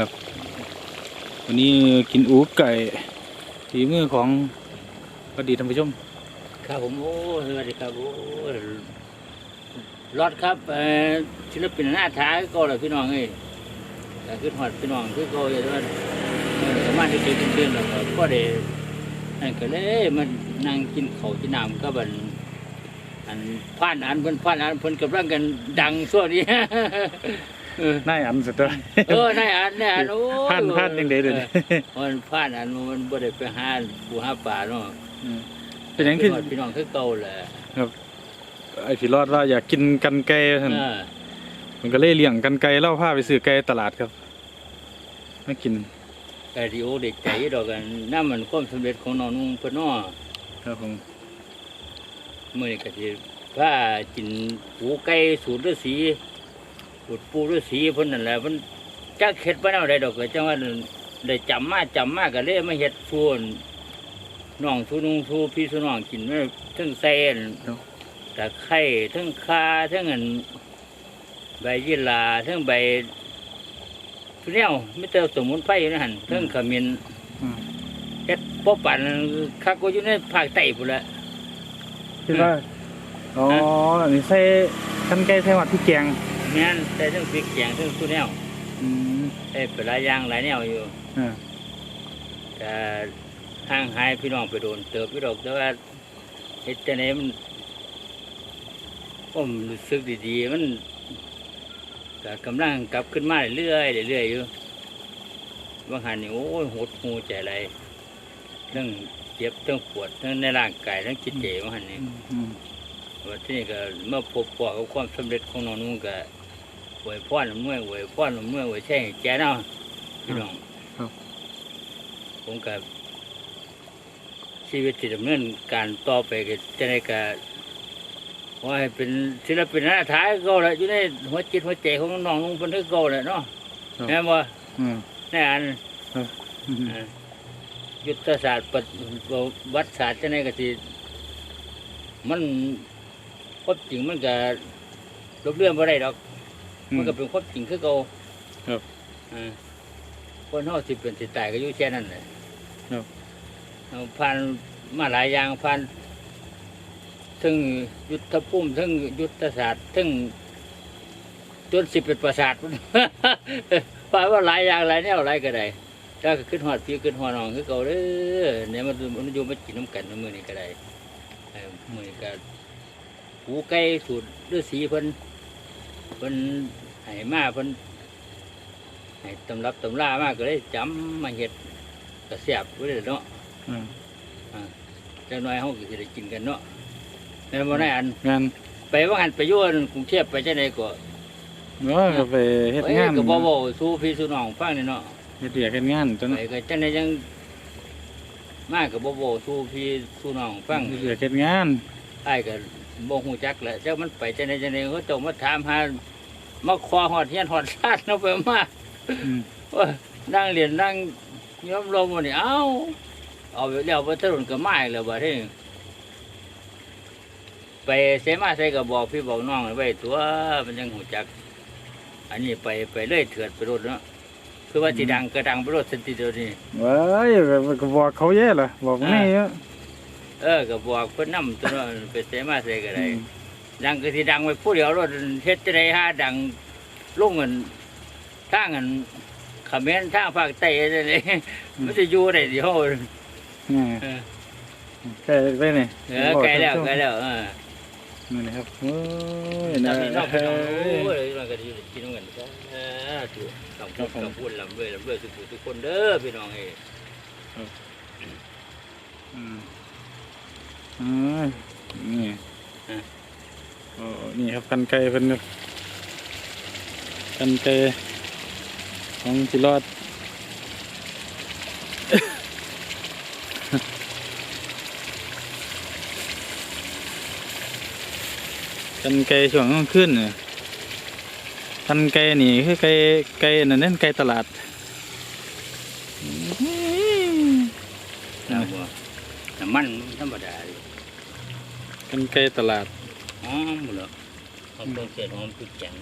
ครับ วันนี้กินอูไก่ฝีมือของพอดีท่านผู้ชม ครับผมโอ้สวัสดีครับโอ้รอดครับศิลปินหน้าท้ายก็เลยพี่น้องเอ้ยแต่ขึ้นหอดพี่น้องคือก็อย่างว่าเออมาที่เกิดเกินแล้วก็ก็ได้นั่นก็เลยมันนั่งกินเขาวกินน้ำก็บันอันผ่านอันเพิ่นผ่านอันเพิ่นกำลังกันดังส่วนนี้ เออ นายอันสุดตัวเออนายอันนายอันโอ้ยผ่านผ่านยังไงเดี๋ยวนี้ออมันผ่านอันมันบ่ได้ไปหาปูหาปลาเนาะเป็นหยังขึ้นพี่น้องคือเก่าแหละไอ้ผีรอดว่าอยากกินกันไก่ท่านเออมันก็เลยเลี้ยงกันไก่เล่าผ้าไปซื้อไก่ตลาดครับมากินกะดิโอเด็กใจดอกกันนั่นมันความสำเร็จของน้องนุ่งเพิ่นเนาะครับผมมื้อนี้ก็สิพากินปูไก่สูตรฤาษี สูตรปูฤาษีเพิ่นนั่นแหละเพิ่นจักเฮ็ดบ่แนวใดดอกก็จังว่าได้จำมาจำมาก็เลยมาเฮ็ดส่วนน้องสู่นุ่งสู่พี่สู่น้องกินมาถึงแซ่นตะไคร้ทั้งคาทั้งอันใบยี่หร่าทั้งใบทุเรียนไม่เติมสมุนไพรอยู่นะหั่นทั้งขมิ้นอืมเฮ็ดบ่ปั่นคักก็อยู่ในภาคใต้พุ่นละคิดว่าอ๋ออันนี้ใส่กันไก่ใส่หวัดที่แกง แม่นแต่ทั้งพริกแกงทั้งทุแนวอืมได้ไปหลายอย่างหลายแนวอยู่อ่าแต่ห่างหายพี่น้องไปโดนเติบพี่ดอกแต่ว่าเฮ็ดจังไดมันผมรู้สึกดีๆมันก็กำลังกลับขึ้นมาเรื่อยๆเรื่อยๆอยู่บางหันนี่โอ้ยหดหูใจอะไรเรื่องเจ็บเรื่องปวดทั้งในร่างกายทั้งจิตใจบางหันนี่อืม วันที่นี่ก็เมื่อพบปะกับความสำเร็จของน้องนุ่งก็ อวยพรเมื่ออวยพรเมื่ออวยแช่งแกเนาะพี่น้องผมกับชีวิตที่ดำเนินการต่อไปก็จะได้ก็ว่าให้เป็นศิลปินหน้าท้ายก็แหละอยู่ในหัวจิตหัวใจของน้องนุ่งเพิ่นคือเก่าแหละเนาะแม่นบ่อืมแน่อันอืมเอ่อยุทธศาสตร์ปฏิวัติศาสตร์จะไหนก็สิมันความจริงมันก็ลบเลื่อนบ่ได้ดอก มันก็เป็นความจริงคือเก่าครับอ่าคนเฮาสิเป็นสิตายก็อยู่แค่นั้นแหละครับเอาผ่านมาหลายอย่างผ่านทั้งยุทธภูมิทั้งยุทธศาสตร์ทั้งจนสิเป็นประสาทผ่านว่าหลายอย่างหลายแนวหลายก็ได้ถ้าก็ขึ้นหอดพี่ขึ้นหอดน้องคือเก่าเด้อเนี่ยมันมันอยู่มากินน้ำกันน้ำมือนี่ก็ได้เอ่อมือนี่ก็หูไก่สูตรฤาษีเพิ่น เพิ่นให้มาเพิ่นให้ตำรับตำรามากก็เลยจำมาเฮ็ดกระเสียบไว้เลยเนาะอืมจังน้อยเฮาก็สิได้กินกันเนาะแม่นบ่ได้อัน งานไปว่างันไปอยู่อันกรุงเทพไปจังไดก็เนาะก็ไปเฮ็ดไปงานก็บ่เว้าสู่พี่สู่น้องฟังนี่เนาะเฮ็ดเวียกเฮ็ดงานจนไปก็จังไดจังมาก็บ่เว้าสู่พี่สู่น้องฟังเฮ็ดเวียกเฮ็ดงาน อ้ายก็ บ่ฮู้จักแหละจักมันไปจังไดจังไดเขาเจ้ามาถามหามาขอฮอดเฮียนฮอดชาติเนาะไปมาอืมว่านั่งเรียนนั่งยอมลมวันนี้เอ้าเอาไปแล้วไปถนนก็มาอีกแล้วบัดนี้ไปเสมาใส่ก็บอกพี่บอกน้องไว้ตัวมันยังหูจัก อันนี้ไปไปเรื่อยเถื่อนไปรถเนาะคือว่าจีดังก็ดังไปรถสันติเดียวนี้เว้ยก็ก็บอกเขาแย่ล่ะบอกแม่เยอะ เออก็บอกเพิ่นนำตัวเนาะไปเสมาใส่ก็ได้อืมดังก็สิดังไปผู้เดียวรถเฮ็ดจะได้หาดังลุ่งเงินทางเงินเขมรทางภาคใต้ได้เลยมันจะอยู่ได้เดียวนี่เออใกล้ไปนี่เออไกลแล้วไกลแล้วเออนี่นะครับโอ้ยตนะอนนี้นอกพี่น้องเอ้ยโอ้ยมันก็จะอยู่กินเงินซะเออถูกต้องพูดต้องพูดลำด้วยลำด้วยทุกผู้ทุกคนเด้อพี่น้องเอ้ยอืม อ่านี่โอ้นี่ครับกันไก่เพิ่นครับกันไก่ของจิรอดกันไก่ช่วงกลางคืนเนี่ยกันไก่นี่คือไก่ไก่นั่นนั่นไก่ตลาดนะบ่น้ำมันธรรมดาอยู่ กันไก่ตลาดหอมเหรอหอมต้นเสียหอมพริกแกง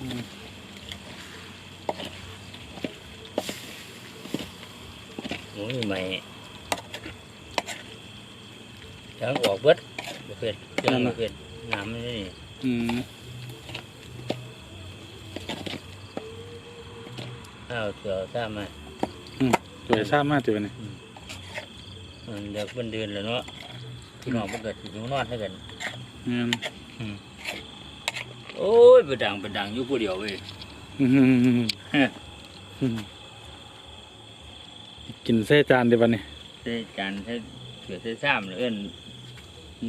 อืมหมูนี่ใหม่ยังออกเบิดบ่เผ็ดยังบ่เผ็ดน้ำมันนี่อืมข้าวเสือซ้ำมาสวยซ่ามากตัวนี้มัน เดี๋ยวมันเดือนแล้วเนาะพี่น้องมันก็สิอยู่นอนให้กันเงินโอ้ยไปดังไปดังอยู่ผู้เดียวเว้ยอืมอืมกินเส้จานเดี๋ยววันนี้ใช้การใช้เสือใช้ซ้ำเลยเอิ้น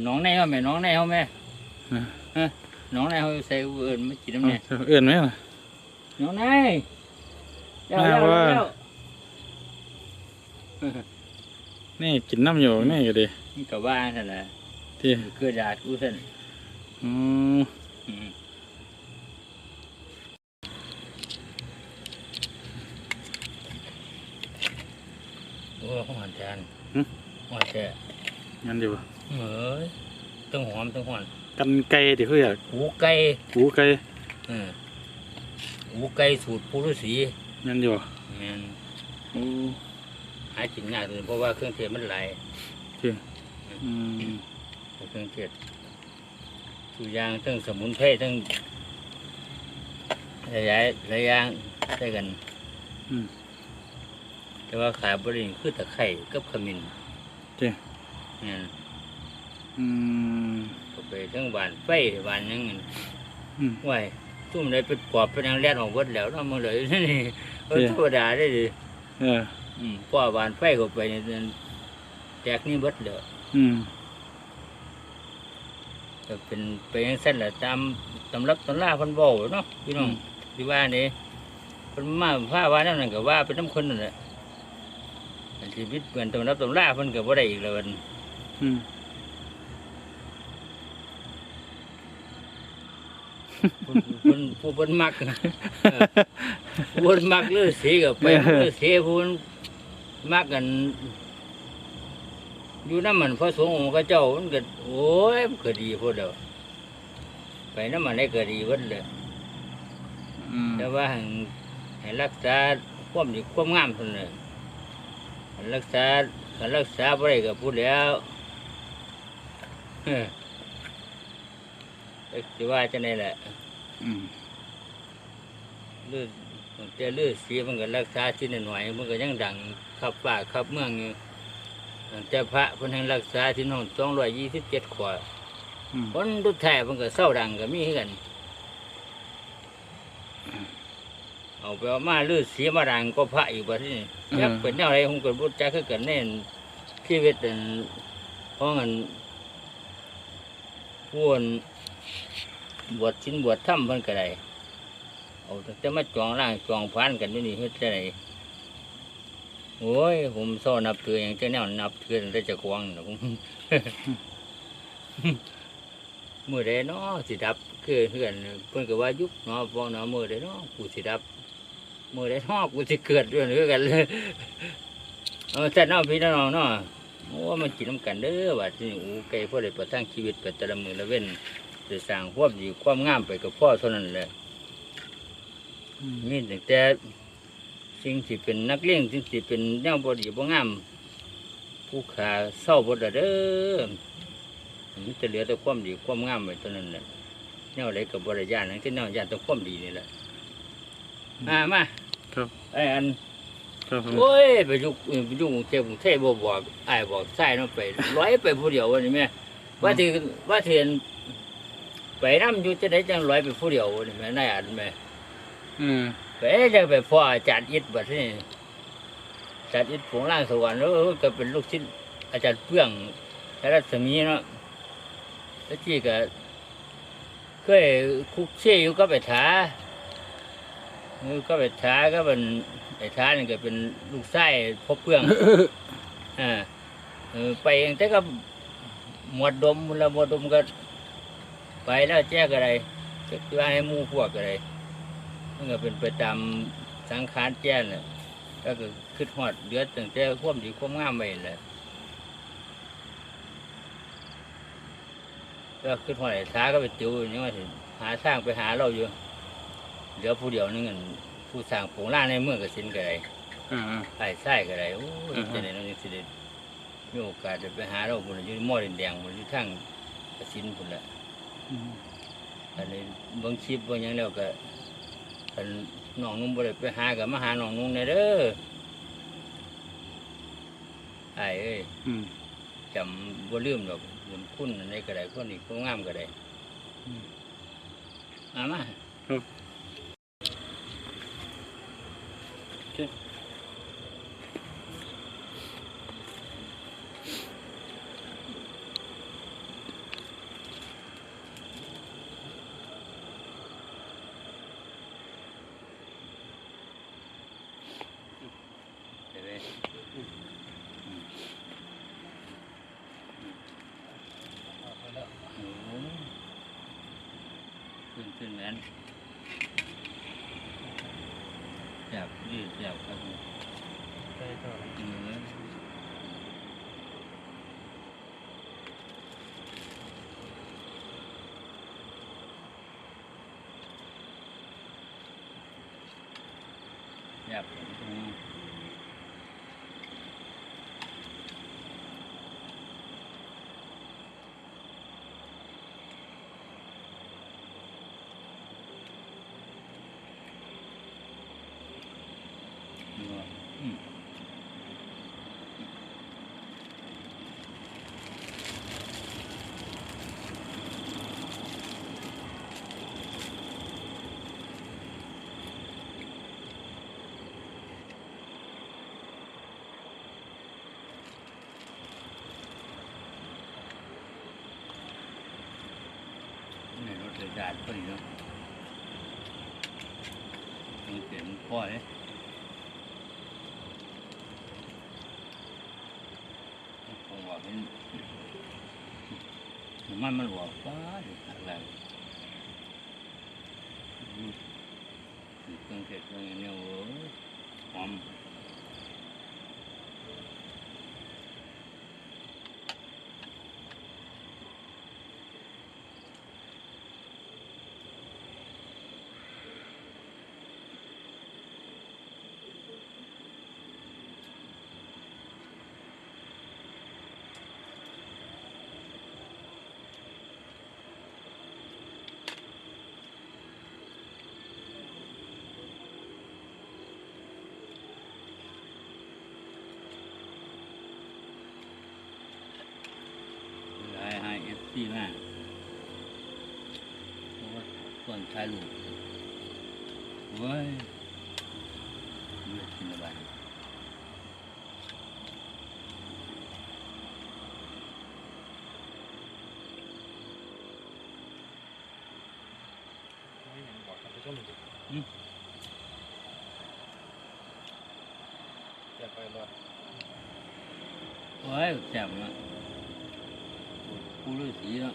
น้องในเฮาแม่น้องในเฮาแม่นะน้องในเฮาใส่เอิ้นมากินน้ำแน่เอาเอื่อนไหมล่ะน้องในเจ้าแม่เจ้าว่าเจ้า นี่กินน้ำอยู่นี่ก็ดีนี่ก็ว่านั่นแหละที่เกิดดาดกูซั่นอืมอืมโอ้หอมจานหอมแท้งั้นอยู่เอ้ยต้องหอมต้องหอมกันไก่ที่เขาอยากหูไก่หูไก่เออหูไก่สูตรปูฤาษีงั้นอยู่แม่นโอ้หากินยากเลยเพราะว่าเครื่องเทศมันหลายที่อืมเครื่องเทศทุกอย่างทั้งสมุนไพรทั้งหลายๆหลายอย่างใช้กัน อืมแต่ว่าขาบริณคือตะไคร่กับขมิ้นที่เนี่ยอืมก็ไปทั้งหวานไฟหวานหยังนั้นอืม ไหวซุ่มได้เป็นปอบเป็นหยังแล่นออกเบิดแล้วเนาะมันเลยนี่เออเจ้ธรรมดาได้ดิเออ อืมป้อหวานไฟเข้าไปนี่มันแตกนี่เบิดแล้วอืมก็เป็นไปจังซั่นแหละตามตำรับตำราเพิ่นเว้าเนาะพี่น้องที่ว่านี่เพิ่นมาพาว่านั่นนั่นก็ว่าเป็นน้ำคนนั่นแหละอันชีวิตเหมือนตำรับตำราเพิ่นก็บ่ได้อีกแล้วมันอืม เพิ่นผู้เพิ่นมักนะเออผู้เพิ่นมักฤาษีก็ไปฤาษีผู้เพิ่นมักกันอยู่น้ำมันพระสงฆ์องค์พระเจ้ามันก็โอ้ยมันก็ดีพุ่นเดียวไปน้ำมันได้ก็ดีเพุ่นเลยอืมแต่ว่าให้ให้รักษาความดีความงามเพิ่นเลยให้รักษาให้รักษาบ่ได้ก็พูดแล้ว เฮ้อแต่สิว่าจังได๋แหละอืมลือแต่ลือสีมันก็รักษาที่หน่อยๆมันก็ยังดังขับป่าขับเมืองอยู่แต่พระเพิ่นให้รักษาที่น้อง227ขวบอืมคนทุกแท้มันก็เศร้าดังก็มีคือกัน เอาไปเอามาลือสีมาดังก็พระอีกบัดนี้ยักเป็นแนวอะไรผมก็บ่จักคือกันแน่นชีวิตอันของอันผู้อัน บวชชินบวชถ้ำเพิ่นก็ได้เอาแต่มาจองร่างจองพันกันอยู่นี่เฮ็ดจังไดโอ้ย ผมโซ้อนับถืออย่างเจ้าแนวนับถือตั้จะควงนะผมมือใดเนาะสิดับคือเพื่อนเพิ่นก็ว่ายุบเนาะบ่เนาะมือใดเนาะกูสิดับมือใดเนาะกูสิเกิดด้วยเรือกันเลยเอาแต่น้องพี่น้องเนาะโอ้มันกินน้ำกันเด้อว่าที่อูไก่พ่อได้ประทังชีวิตไปแต่ละมือละเว้น จะสร้างความดีความงามไปกับพ่อเท่านั้นแหละอืมมีตั้งแต่สิ่งที่เป็นนักเลี้ยงสิ่งที่เป็นแนวบดีบ่งาม ผู้ขาเศร้าบดเด้อมันจะเหลือแต่ความดีความงามไว้เท่านั้นแหละแนวอะไรกับบริยานทั้งที่แนวยานต้องความดีนี่แหละมามาครับไอ้อันครับผมโอ้ยไปยุกไปยุกกรุงเทพกรุงเทพบ่บอกไอ้ายบอกใส่น้องไปร้อยไปผู้เดียววันนี้แม่ว่าที่ว่าที่อัน ไปน้ำอยู่จะได้จังร้อยไปผู้เดียววันนี้แม่นายอันแม่อืมไปจะไปพ่ออาจารย์อิดบัดนี้อาจารย์อิดผงล่างสวรรค์แล้วก็เป็นลูกชิ้นอาจารย์เพื่องและรัศมีเนาะแล้วที่ก็เคยคุกเชี่ยอยู่ก็ไปท้าเออก็ไปท้าก็เป็นไอ้ท้านี่ก็เป็นลูกไส้พบเพื่องอ่าเออไปเองแต่ก็หมวดดมมุลหมวดดมก็ ไปแล้วแจ้กอะไรจะว่าให้หมู่พวกอะไรมันก็เป็นไปตามสังขารแจ้นแหละก็คือคิดฮอดเดือดตั้งแต่ความดีความงามไปแหละก็คิดฮอดไอ้ท้าก็ไปติวอย่างนี้ว่าสิหาทางไปหาเราอยู่เหลือผู้เดียวนึงเงินผู้สร้างโปงล่างในเมืองกสินก็ได้อ่าไอ้ไส้ก็ได้โอ้ยอือฮึจะได้เราจะสิได้มีโอกาสได้ไปหาเราบุญอยู่ในหม้อดินแดงบุญอยู่ทางกสินพุ่นละ อืมอันนี้เบางคลิปเบางอย่างแล้วก็อันน้องนุ่งบ่ได้ไปหากับมาหาน้องนุ่งในเด้อไอ้เอ้ยอืมจำบ่ลืมดอกลืมคุณอันใดก็ได้คนนี้คนงามก็ได้อืมมามาโอเค เดี๋ยวไปอืมอืมโอ้ ขึ้นขึ้นนั้นจับยืดจับครับได้เท่าไหร่อืมจับอืมอืม ใน รถเลยดาดพอดีเนาะมันเสียนพ่อเลยผมว่าเป็นมันมันหัวฟ้าดิอะไรอืมเครื่องเทศเครื่องอย่างนี้โอ้ยหอม หลาย ให้เอฟซีมากเพราะว่าส่วนชายลูกเว้ยเลือดกินอะไรไม่อย่างบอกท่านผู้ชมดิอืมอย่าไปรอดโอ้ยแซ่บนะผู้ ฤาษีเนาะ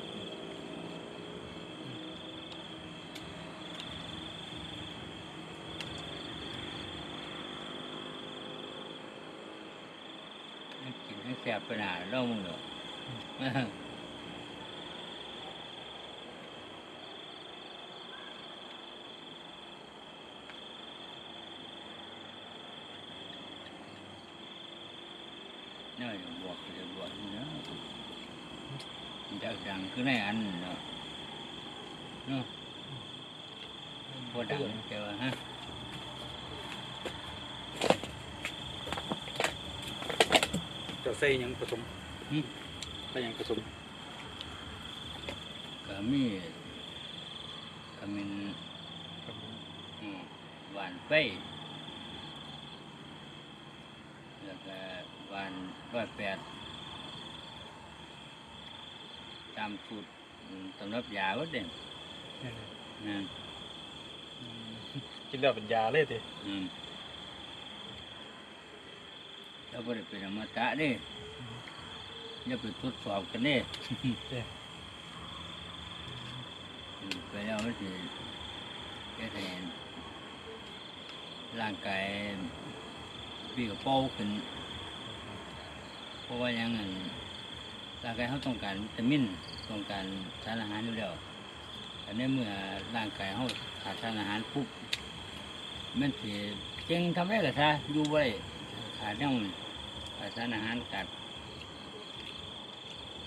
กินให้แสบขนาเล่ามึงเหรอ เนี่ยอย่าบวกอย่าบวกนี่นะ มันจะดังขึ้นในอันเนาะเนาะพอดังเจอฮะจะใส่ยังผสมใส่ยังผสมก็มีขมิ้นหวานไฟแล้วก็หวานร้อยแปด ตามสูตรอืมตำรับยาวัดเด่นนั่นอืมกินแล้วเป็นยาเลยติอืมแล้วก็ได้เป็นอมตะเด้อย่าไปทดสอบกันเด้อืมไปแล้วมันสิแค่แทนร่างกายพี่กับเป้าขึ้นเพราะว่าอย่างนั้น ร่างกายเขาต้องการวิตามินต้องการสารอาหารอยู่แล้วไอ้ในเมื่อร่างกายเขาขาดสารอาหารปุ๊บมันสิจึงทำได้ก็ซะอยู่ได้ขาดยังขาดสารอาหารขาด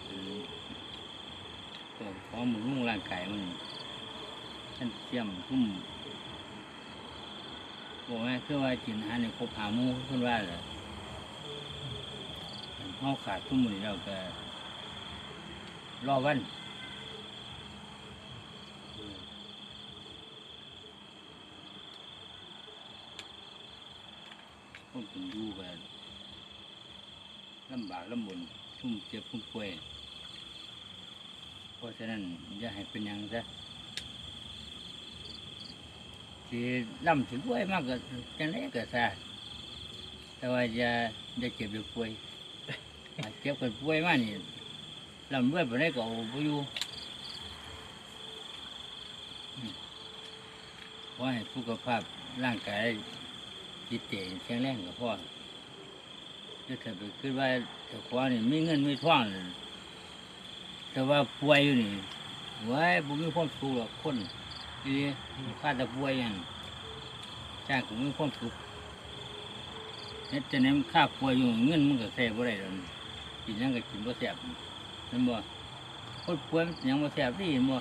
อืมตัวของหมุนรุงร่างกายมันท่านเสียมทุ่มบอกว่าคือว่ากินอาหารในครบหามูเพิ่นว่าเหรอเขาขาดทุ่มมือเราก็ รอวันคนเป็นดูกันลำบากลำบนทุ่มเจ็บทุ่มป่วยเพราะฉะนั้นอย่าให้เป็นหยังซะที่ลำถึงป่วยมากก็จังไรก็ซะแต่ว่าอย่าอย่าเจ็บอย่าป่วยถ้าเจ็บกันป่วยมากนี่ ลำด้วยไปได้ก็เอาไปอยู่อืมขอให้สุขภาพร่างกายจิตใจแข็งแรงกับพ่อจะถ้าไปคิดว่าเจ้าของนี่ไมีเงินไมีทองแต่ว่าป่วยอยู่นี่ไว้บุมีความสุขหรอกคนนี้ข้าแต่ป่วยอย่างจ้างก็มีความสุขเนี่ยจะเน้นข้าป่วยอยู่เงินมันก็ใช้บ่ได้แล้วกินหยังก็กินบ่แซ่บ เห็นบ่คนป่วยมันยังมาแสบดีเห็นบ่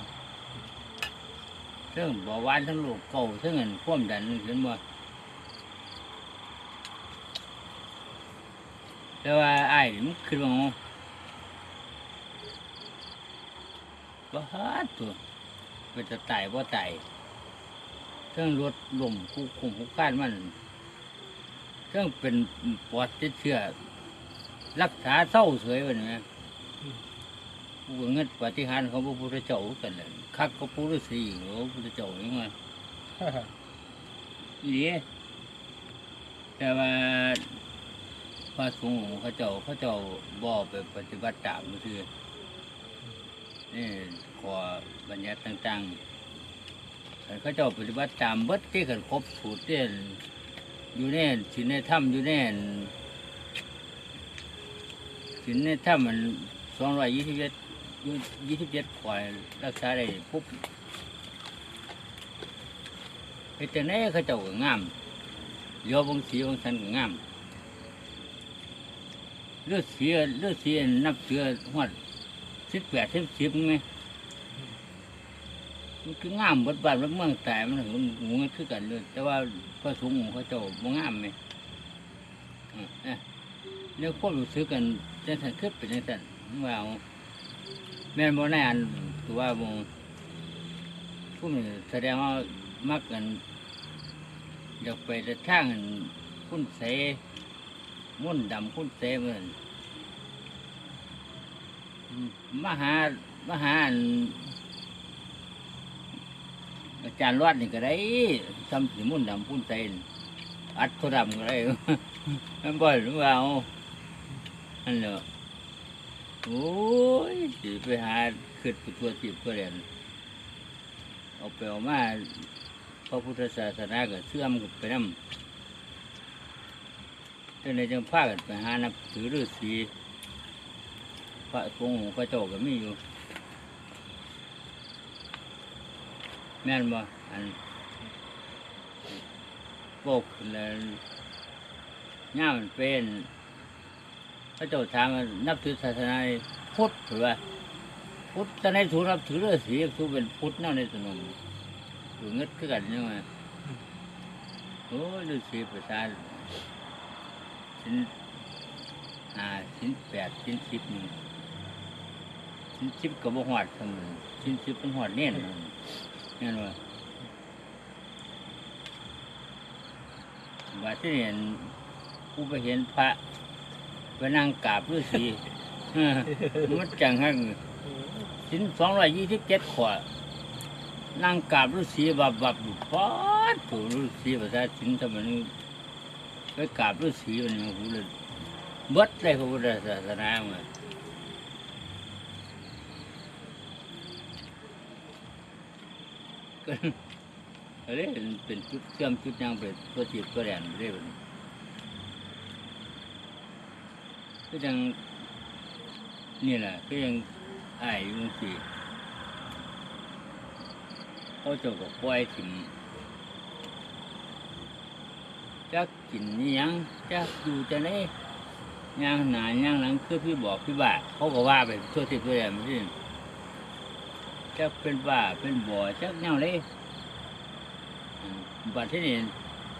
เรื่องเบาหวานทั้งโรคเก่าทั้งเงินความดันเห็นบ่แต่ว่าไอ้มันคือว่าบ่ฮาดตัวเป็นจะตายบ่ตายเครื่องรถลมคู่คุมคู่คานมันเครื่องเป็นปอดติดเชื้อรักษาเศร้าเฉยวันนี้ผู้ เงินปฏิหารย์ของพระพุทธเจ้ากันเลยคักก็ผู้ฤาษีหรือพระพุทธเจ้าอย่างไงนี่แต่ว่าพระสงฆ์ของเขาเจ้าเขาเจ้าบ่ไปปฏิบัติตามมือถือนี่ขอบัญญัติต่างๆแต่เขาเจ้าปฏิบัติตามเบิดที่กันครบสูตรเนี่ยอยู่ในศีลในถ้ำอยู่ในศีลในถ้ำมันสองร้อยยี่สิบเอ็ด ยูยี่สิบเจ็ดข่อยรักษาได้ปุ๊บไอ้แต่ไหนเขาเจ้าก็งามโยบงสีบงสันก็งามเลือดเสียเลือดเสียนับเสือหอดสิบแปดสิบสิบไงมันคืองามบดบานบดเมืองแต่มันหงหูมันคือกันเลยแต่ว่าพระสงฆ์เขาเจ้าบ่งามไหมเนี่ยควบรู้สึกกันจังสันคือเป็นจังสันว่า แม่นบ่แน่อันตัวว่าบ่ผู้นี้แสดงว่ามักกันอยากไปแต่ทางอันคุณเสมุ่นต์ดำคุณเสเหมือนมหามหาอันอาจารย์รอดนี่ก็ได้ทำสิมุ่นต์ดำคุณเสนี่อัดโทรดำก็ได้ มันบ่อยหรือเปล่าอันเนาะ โอ้ยสิไปหาขึ้นตัวจีบก็เรียนเอาไปเอามาพระพุทธศาสนาก็เสื่อมกับไปน้ำแต่ในจังพากันไปหานับถือฤาษีพระสงฆ์ของพระเจ้าก็มีอยู่ แม่นบ่อันโบกขึ้นแล้วย่ามันเป็น พระเจ้าถามว่านับถือศาสนาพุทธหรือว่าพุทธแต่ในสูนับถือเรื่องสีสูเป็นพุทธเนั่นในสนมถือเงิดคือกันนี่ว่าโอ้ฤาษีประสาทชิ้นห้าชิ้นแปดชิ้นสิบนี่ชิ้นสิบกับบหอดทั้งนั้นชิ้นสิบเป็นหอดเน่นนั่นว่าว่าที่เห็นผู้ไปเห็นพระ ไปนั่งกราบฤาษีเออมันจังฮังสินสองร้อยยี่สิบเจ็ดขวดนั่งกราบฤาษีบับบับอยู่ป๊อดถูฤาษีภาษาสินทำไมนี่ไปกราบฤาษีมันหูเลยเบิดเลยพระพุทธศาสนามาก็ก็เลยเป็นจุดเชื่อมจุดยังเป็นตัวจีบตัวแดนไปเลยบัดนี้ ก็ยังนี่แหละก็ยังอายอยู่สิเขาเจ้าก็ปล่อยถิ่มจักกินนี่ยังจักอยู่จะไหนย่างหนาย่างหลังคือพี่บอกพี่บ่าเขาก็ว่าไปทั่วทิศทั่วแดนที่จักเป็นบ้าเป็นบ่อจักแนวเลยบัดที่นี่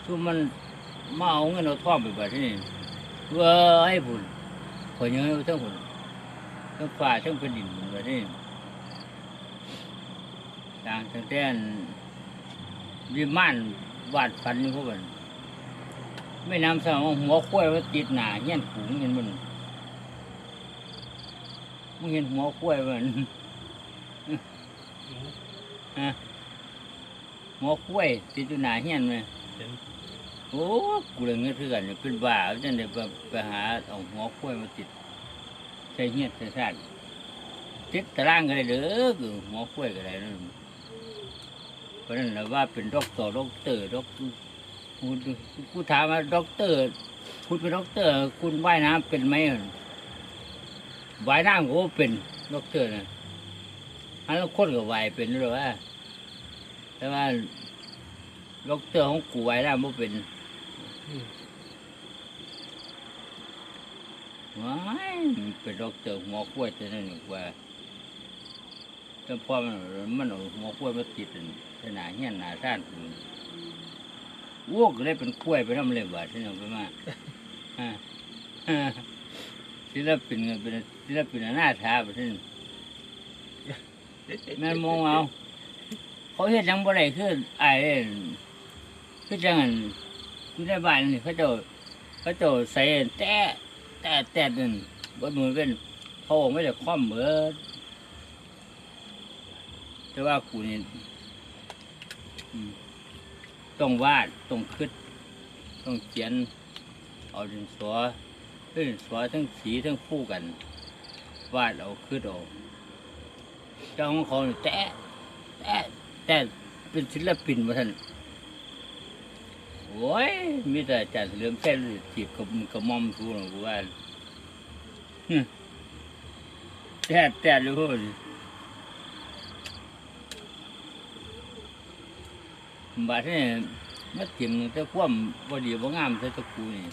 ทุกมันมาเอาเงินเอาทองไปบัดที่นี่เว้ยพุ่น ขอยยังเอาทั้งพุ่นทั้งฟ้าทั้งแผ่นดินบัดนี้ต่างตั้งแต่อันวิมานวาดฝันนี่พวกมันไม่นำสมองหัวคุ้ยว่าติดหนาเงี้ยนผูงเห็นมันมึงเห็นหัวคุ้ยมันฮะหัวคุ้ยติดอยู่หนาเงี้ยนไหมเห็น โอ้กูเลยเงี้ยคือนเนี่ยเป็นบ้าจังเดี๋ยวไปหาเอาหัวคุ้ยมาติดใส่เงี้ยใส่ซาดติดตารางก็ได้เด้อคือหัวคุ้ยก็ได้นั่นเพราะนั้นแหละว่าเป็นด็อกเตอร์ด็อกเตอร์ด็อกกูกูถามว่าด็อกเตอร์ คุณเป็นด็อกเตอร์ คุณว่ายน้ำเป็นไหมว่ายน้ำก็เป็นด็อกเตอร์นะอันนั้นคนก็ว่ายเป็นหรือว่าแต่ว่าด็อกเตอร์ของกูว่ายน้ำไม่เป็น ว้ายมันเป็นดอกเตอร์หัวขั้วยจะนั่นกว่าแต่พอมันมันเอาหัวกล้วยมาติดนั่นขนาดเงี้ยนหนาซ่านผมวัวก็เลยเป็นกล้วยไปทำเลยบาดที่นี่นไปมาอ่าอ่าศิลปินก็เป็นศิลปินหน้าท้าไปที่นี่นแม่มองเอาเขาเฮ็ดหยังบ่ได้คือไอ้ายคือจัง อันอยู่ในบ้านนี่เขาเจ้าเขาเจ้าใส่แต้แต้แต้นั่นบ่มือเป็นเขาเอไม่ได้คว่ำเหมือนแต่ว่ากูนี่ต้องวาดต้องคิดต้องเขียน เอาดินสอดินสอทั้งสีทั้งคู่กัน วาดเอาคิดเอาเจ้าของเขาแต่แต่แต่เป็นศิลปินมาท่าน โอ้ยมีแต่อาจารย์เลื่อมแค่จีบกับกับมอมทูนะกูว่าแทบแทบเลยพวกนี้บาดนี่มาจิ้มแต่ความบอดีบ่งามใส่ตะกูนี่